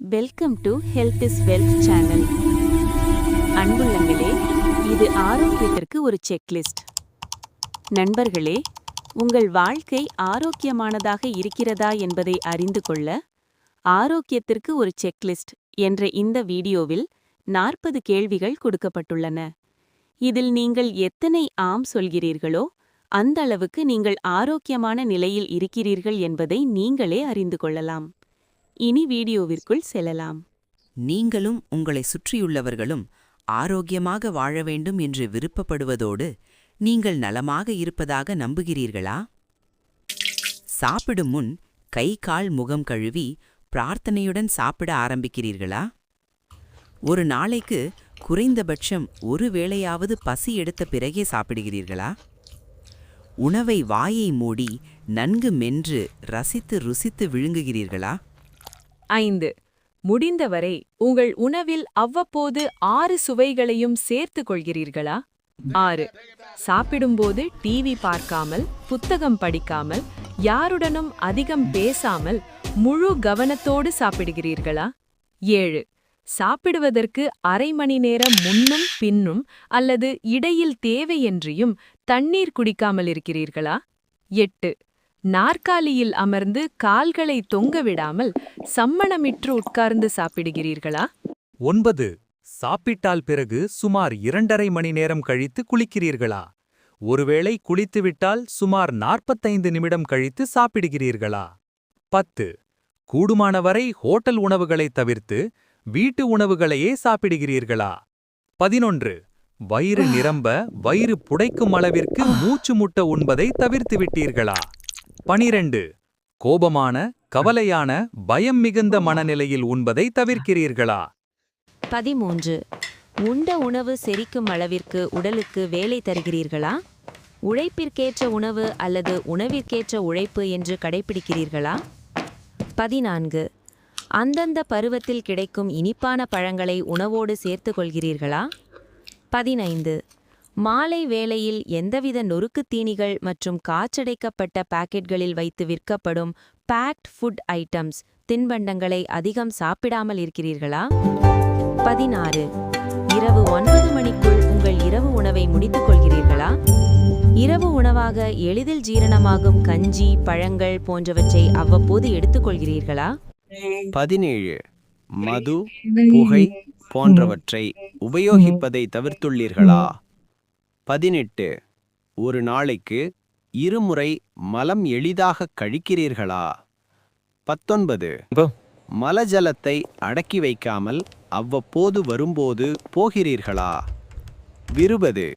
Welcome to health is wealth channel அன்புள்ளங்களே இது ஆரோக்கியத்திற்கு ஒரு செக்லிஸ்ட் நண்பர்களே உங்கள் வாழ்க்கை ஆரோக்கியமானதாக இருக்கிறதா என்பதை அறிந்து கொள்ள ஆரோக்கியத்திற்கு ஒரு செக்லிஸ்ட் என்ற இந்த வீடியோவில் நாற்பது கேள்விகள் கொடுக்கப்பட்டுள்ளன. இதில் நீங்கள் எத்தனை ஆம் சொல்கிறீர்களோ அந்த அளவுக்கு நீங்கள் ஆரோக்கியமான நிலையில் இருக்கிறீர்கள் என்பதை நீங்களே அறிந்து கொள்ளலாம். இனி வீடியோவிற்குள் செல்லலாம். நீங்களும் உங்களை சுற்றியுள்ளவர்களும் ஆரோக்கியமாக வாழ வேண்டும் என்று விருப்பப்படுவதோடு நீங்கள் நலமாக இருப்பதாக நம்புகிறீர்களா? சாப்பிடும் முன் கை கால் முகம் கழுவி பிரார்த்தனையுடன் சாப்பிட ஆரம்பிக்கிறீர்களா? ஒரு நாளைக்கு குறைந்தபட்சம் ஒரு வேளையாவது பசி எடுத்த பிறகே சாப்பிடுகிறீர்களா? உணவை வாயை மூடி நன்கு மென்று ரசித்து ருசித்து விழுங்குகிறீர்களா? ஐந்து. முடிந்தவரை உங்கள் உணவில் அவ்வப்போது ஆறு சுவைகளையும் சேர்த்துக் கொள்கிறீர்களா? ஆறு. சாப்பிடும்போது டிவி பார்க்காமல் புத்தகம் படிக்காமல் யாருடனும் அதிகம் பேசாமல் முழு கவனத்தோடு சாப்பிடுகிறீர்களா? ஏழு. சாப்பிடுவதற்கு அரை மணி நேரம் முன்னும் பின்னும் அல்லது இடையில் தேவையென்றியும் தண்ணீர் குடிக்காமல் இருக்கிறீர்களா? எட்டு. நாற்காலியில் அமர்ந்து கால்களை தொங்கவிடாமல் சம்மணமிற்று உட்கார்ந்து சாப்பிடுகிறீர்களா? ஒன்பது. சாப்பிட்டால் பிறகு சுமார் இரண்டரை மணி நேரம் கழித்து குளிக்கிறீர்களா? ஒருவேளை குளித்துவிட்டால் சுமார் நாற்பத்தைந்து நிமிடம் கழித்து சாப்பிடுகிறீர்களா? பத்து. கூடுமானவரை ஹோட்டல் உணவுகளைத் தவிர்த்து வீட்டு உணவுகளையே சாப்பிடுகிறீர்களா? பதினொன்று. வயிறு நிரம்ப வயிறு புடைக்கும் அளவிற்கு மூச்சு முட்ட உண்பதை தவிர்த்து விட்டீர்களா பனிரெண்டு. கோபமான கவலையான பயம் மிகுந்த மனநிலையில் உண்பதை தவிர்க்கிறீர்களா? பதிமூன்று. உண்ட உணவு செரிக்கும் அளவிற்கு உடலுக்கு வேலை தருகிறீர்களா? உழைப்பிற்கேற்ற உணவு அல்லது உணவிற்கேற்ற உழைப்பு என்று கடைபிடிக்கிறீர்களா பதினான்கு. அந்தந்த பருவத்தில் கிடைக்கும் இனிப்பான பழங்களை உணவோடு சேர்த்து கொள்கிறீர்களா? பதினைந்து. மாலை வேளையில் எந்தவித நொறுக்குத் தீனிகள் மற்றும் காற்றடைக்கப்பட்ட பாக்கெட்களில் வைத்து விற்கப்படும் பேக்ட் ஃபுட் ஐட்டம்ஸ் தின்பண்டங்களை அதிகம் சாப்பிடாமல் இருக்கிறீர்களா? பதினாறு. இரவு ஒன்பது மணிக்குள் உங்கள் இரவு உணவை முடித்துக் கொள்கிறீர்களா? இரவு உணவாக எளிதில் ஜீரணமாகும் கஞ்சி பழங்கள் போன்றவற்றை அவ்வப்போது எடுத்துக்கொள்கிறீர்களா பதினேழு. மது புகை போன்றவற்றை உபயோகிப்பதை தவிர்த்துள்ளீர்களா? பதினெட்டு. ஒரு நாளைக்கு இருமுறை மலம் எளிதாக கழிக்கிறீர்களா? பத்தொன்பது. மலஜலத்தை அடக்கி வைக்காமல் அவ்வப்போது வரும்போது போகிறீர்களா? விருபது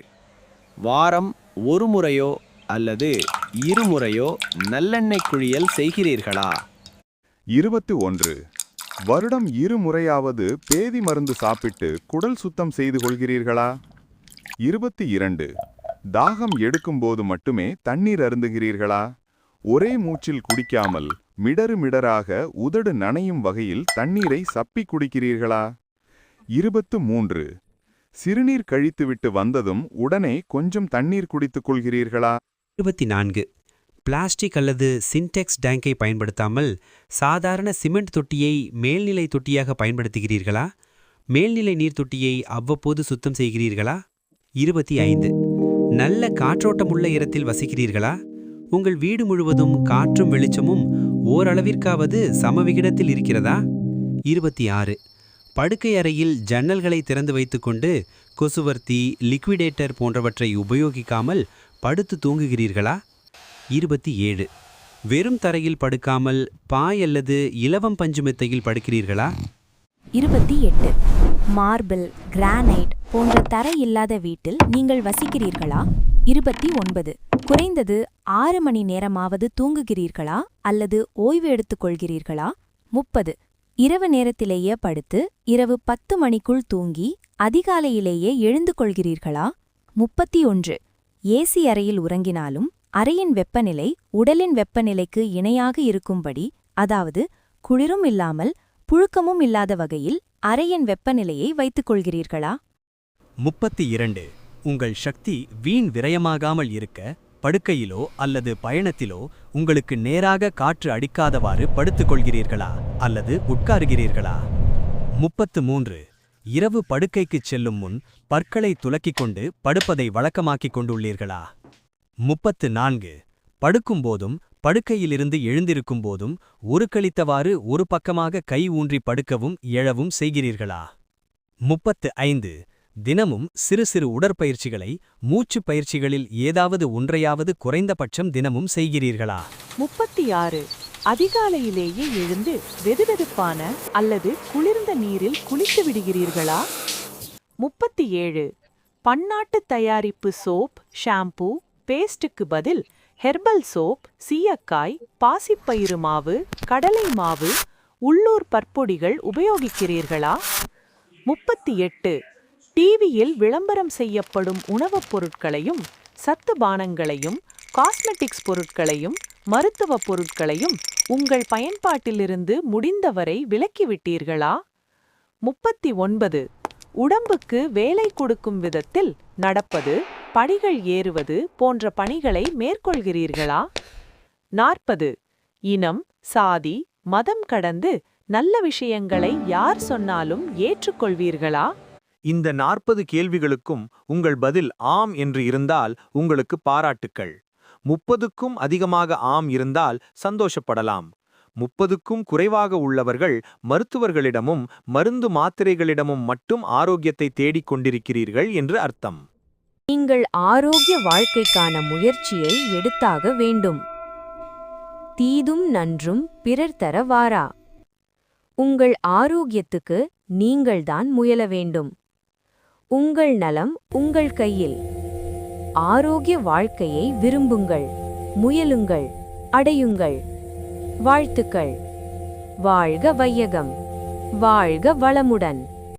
வாரம் ஒரு முறையோ அல்லது இருமுறையோ நல்லெண்ணெய் குழியல் செய்கிறீர்களா? இருபத்தி ஒன்று. வருடம் இருமுறையாவது பேதி மருந்து சாப்பிட்டு குடல் சுத்தம் செய்து கொள்கிறீர்களா? இருபத்தி இரண்டு. தாகம் எடுக்கும்போது மட்டுமே தண்ணீர் அருந்துகிறீர்களா? ஒரே மூச்சில் குடிக்காமல் மிடறு மிடராக உதடு நனையும் வகையில் தண்ணீரை சப்பி குடிக்கிறீர்களா? இருபத்து மூன்று. சிறுநீர் கழித்துவிட்டு வந்ததும் உடனே கொஞ்சம் தண்ணீர் குடித்துக் கொள்கிறீர்களா? இருபத்தி நான்கு. பிளாஸ்டிக் அல்லது சின்டெக்ஸ் டேங்கை பயன்படுத்தாமல் சாதாரண சிமெண்ட் தொட்டியை மேல்நிலை தொட்டியாக பயன்படுத்துகிறீர்களா? மேல்நிலை நீர் தொட்டியை அவ்வப்போது சுத்தம் செய்கிறீர்களா? இருபத்தி ஐந்து. நல்ல காற்றோட்டமுள்ள இடத்தில் வசிக்கிறீர்களா? உங்கள் வீடு முழுவதும் காற்றும் வெளிச்சமும் ஓரளவிற்காவது சமவிகிடத்தில் இருக்கிறதா? இருபத்தி ஆறு. படுக்கை அறையில் ஜன்னல்களை திறந்து வைத்துக்கொண்டு கொசுவர்த்தி லிக்விடேட்டர் போன்றவற்றை உபயோகிக்காமல் படுத்து தூங்குகிறீர்களா? இருபத்தி ஏழு. வெறும் தரையில் படுக்காமல் பாய் அல்லது இலவம் பஞ்சு மெத்தையில் படுக்கிறீர்களா? இருபத்தி எட்டு. மார்பிள் கிரானைட் போன்ற தரை இல்லாத வீட்டில் நீங்கள் வசிக்கிறீர்களா? இருபத்தி ஒன்பது. குறைந்தது ஆறு மணி நேரமாவது தூங்குகிறீர்களா? அல்லது ஓய்வு எடுத்துக் கொள்கிறீர்களா? முப்பது. இரவு நேரத்திலேயே படுத்து இரவு பத்து மணிக்குள் தூங்கி அதிகாலையிலேயே எழுந்து கொள்கிறீர்களா? முப்பத்தி ஒன்று. ஏசி அறையில் உறங்கினாலும் அறையின் வெப்பநிலை உடலின் வெப்பநிலைக்கு இணையாக இருக்கும்படி அதாவது குளிரும் இல்லாமல் புழுக்கமும் இல்லாத வகையில் அறையின் வெப்பநிலையை வைத்துக் கொள்கிறீர்களா? முப்பத்தி இரண்டு. உங்கள் சக்தி வீண் விரயமாகாமல் இருக்க படுக்கையிலோ அல்லது பயணத்திலோ உங்களுக்கு நேராக காற்று அடிக்காதவாறு படுத்துக் கொள்கிறீர்களா அல்லது உட்காருகிறீர்களா? முப்பத்து மூன்று. இரவு படுக்கைக்குச் செல்லும் முன் பற்களை துலக்கிக் கொண்டு படுப்பதை வழக்கமாக்கிக் கொண்டுள்ளீர்களா? முப்பத்து நான்கு. படுக்கும்போதும் படுக்கையிலிருந்து எழுந்திருக்கும் போதும் ஒரு கழித்தவாறு ஒரு பக்கமாக கை ஊன்றி படுக்கவும் எழவும் செய்கிறீர்களா? முப்பத்து ஐந்து. தினமும் சிறு சிறு உடற்பயிற்சிகளை மூச்சுப் பயிற்சிகளில் ஏதாவது ஒன்றையாவது குறைந்தபட்சம் தினமும் செய்கிறீர்களா? முப்பத்தி ஆறு அதிகாலையிலேயே எழுந்து வெதுவெதுப்பான அல்லது குளிர்ந்த நீரில் குளித்து விடுகிறீர்களா? முப்பத்தி ஏழு பன்னாட்டு தயாரிப்பு சோப் ஷாம்பூ பேஸ்டுக்கு பதில் ஹெர்பல் சோப் சீயக்காய் பாசிப்பயிறு மாவு கடலை மாவு உள்ளூர் பற்பொடிகள் உபயோகிக்கிறீர்களா? முப்பத்தி எட்டு டிவியில் விளம்பரம் செய்யப்படும் உணவுப் பொருட்களையும் சத்து பானங்களையும் காஸ்மெட்டிக்ஸ் பொருட்களையும் மருத்துவப் பொருட்களையும் உங்கள் பயன்பாட்டிலிருந்து முடிந்தவரை விலக்கிவிட்டீர்களா முப்பத்தி ஒன்பது. உடம்புக்கு வேலை கொடுக்கும் விதத்தில் நடப்பது படிகள் ஏறுவது போன்ற பணிகளை மேற்கொள்கிறீர்களா? நாற்பது. இனம் சாதி மதம் கடந்து நல்ல விஷயங்களை யார் சொன்னாலும் ஏற்றுக்கொள்வீர்களா? இந்த நாற்பது கேள்விகளுக்கும் உங்கள் பதில் ஆம் என்று இருந்தால் உங்களுக்கு பாராட்டுக்கள். முப்பதுக்கும் அதிகமாக ஆம் இருந்தால் சந்தோஷப்படலாம். முப்பதுக்கும் குறைவாக உள்ளவர்கள் மருத்துவர்களிடமும் மருந்து மாத்திரைகளிடமும் மட்டும் ஆரோக்கியத்தை தேடிக் கொண்டிருக்கிறீர்கள் என்று அர்த்தம். நீங்கள் ஆரோக்கிய வாழ்க்கைக்கான முயற்சியை எடுத்தாக வேண்டும். தீதும் நன்றும் பிறர் தர வாரா. உங்கள் ஆரோக்கியத்துக்கு நீங்கள்தான் முயல வேண்டும். உங்கள் நலம் உங்கள் கையில். ஆரோக்கிய வாழ்க்கையை விரும்புங்கள் முயலுங்கள் அடையுங்கள். வாழ்த்துக்கள். வாழ்க வையகம். வாழ்க வளமுடன்.